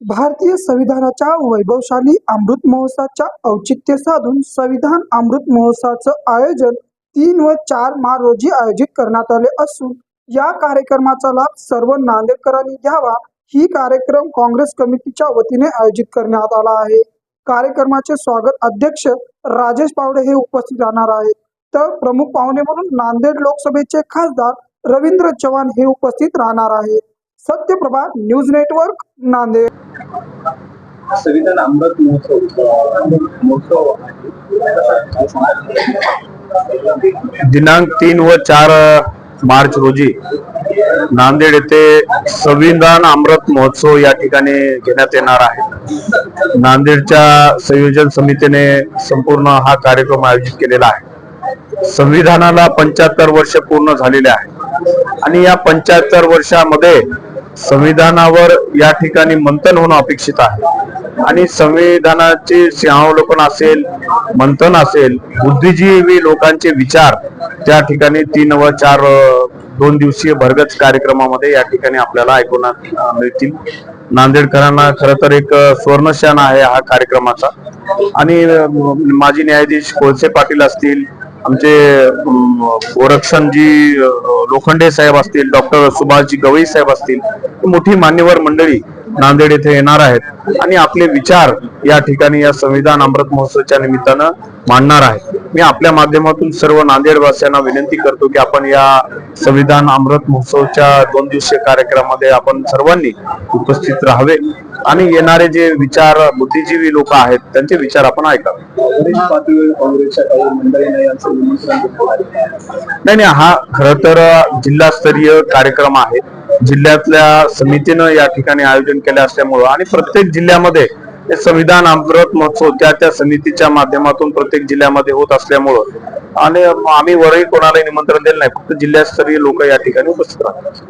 भारतीय संविधानाच्या वैभवशाली अमृत महोत्सवाच्या औचित्य साधून संविधान अमृत महोत्सवाचं आयोजन तीन व चार मार्च रोजी आयोजित करण्यात आले असून या कार्यक्रमाचा लाभ सर्व नांदेडकरांनी घ्यावा. ही कार्यक्रम काँग्रेस कमिटीच्या वतीने आयोजित करण्यात आला आहे. कार्यक्रमाचे स्वागत अध्यक्ष राजेश पावडे हे उपस्थित राहणार आहेत. तर प्रमुख पाहुणे म्हणून नांदेड लोकसभेचे खासदार रवींद्र चव्हाण हे उपस्थित राहणार आहेत. Satyaprabha news network Nanded. संविधान अमृत महोत्सव. महोत्सव दिनांक तीन व चार मार्च रोजी नांदेड येथे संविधान अमृत महोत्सव या ठिकाणी घेण्यात येणार आहे. नांदेडच्या संयोजन समितीने संपूर्ण हा कार्यक्रम आयोजित केलेला आहे. संविधानाला पंच्याहत्तर वर्ष पूर्ण झालेले आहे. आणि या पंच्याहत्तर वर्षामध्ये संविधानावर या ठिकाणी मंथन होणं अपेक्षित आहे. आणि संविधानाचे सिंहावलोकन असेल मंथन असेल बुद्धिजीवी लोकांचे विचार त्या ठिकाणी तीन व चार दोन दिवसीय भरगत कार्यक्रमामध्ये या ठिकाणी आपल्याला ऐकवण्यात मिळतील. नांदेडकरांना खर तर एक अ, आहे हा कार्यक्रमाचा. आणि माजी न्यायाधीश कोळसे पाटील असतील आमचे गोरक्षणजी लोखंडे साहेब असतील डॉक्टर सुभाषजी गवई साहेब असतील मोठी मान्यवर मंडळी नांदेड येथे येणार आहेत आणि आपले विचार या ठिकाणी या संविधान अमृत महोत्सवच्या निमित्तानं मांडणार आहेत. मी आपल्या माध्यमातून सर्व नांदेडवासियांना विनंती करतो की आपण या संविधान अमृत महोत्सवच्या दोन दिवसीय कार्यक्रमामध्ये आपण सर्वांनी उपस्थित राहावे. आणि येणारे जे विचार बुद्धिजीवी लोक आहेत त्यांचे विचार आपण. नाही नाही हा खर तर जिल्हास्तरीय कार्यक्रम आहे. जिल्ह्यातल्या समितीनं या ठिकाणी आयोजन केले असल्यामुळं आणि प्रत्येक जिल्ह्यामध्ये हे संविधान अमृत महोत्सव त्या त्या समितीच्या माध्यमातून प्रत्येक जिल्ह्यामध्ये होत असल्यामुळं आणि आम्ही वरही कोणालाही निमंत्रण दिलं नाही. फक्त जिल्हास्तरीय लोक या ठिकाणी उपस्थित राहतात.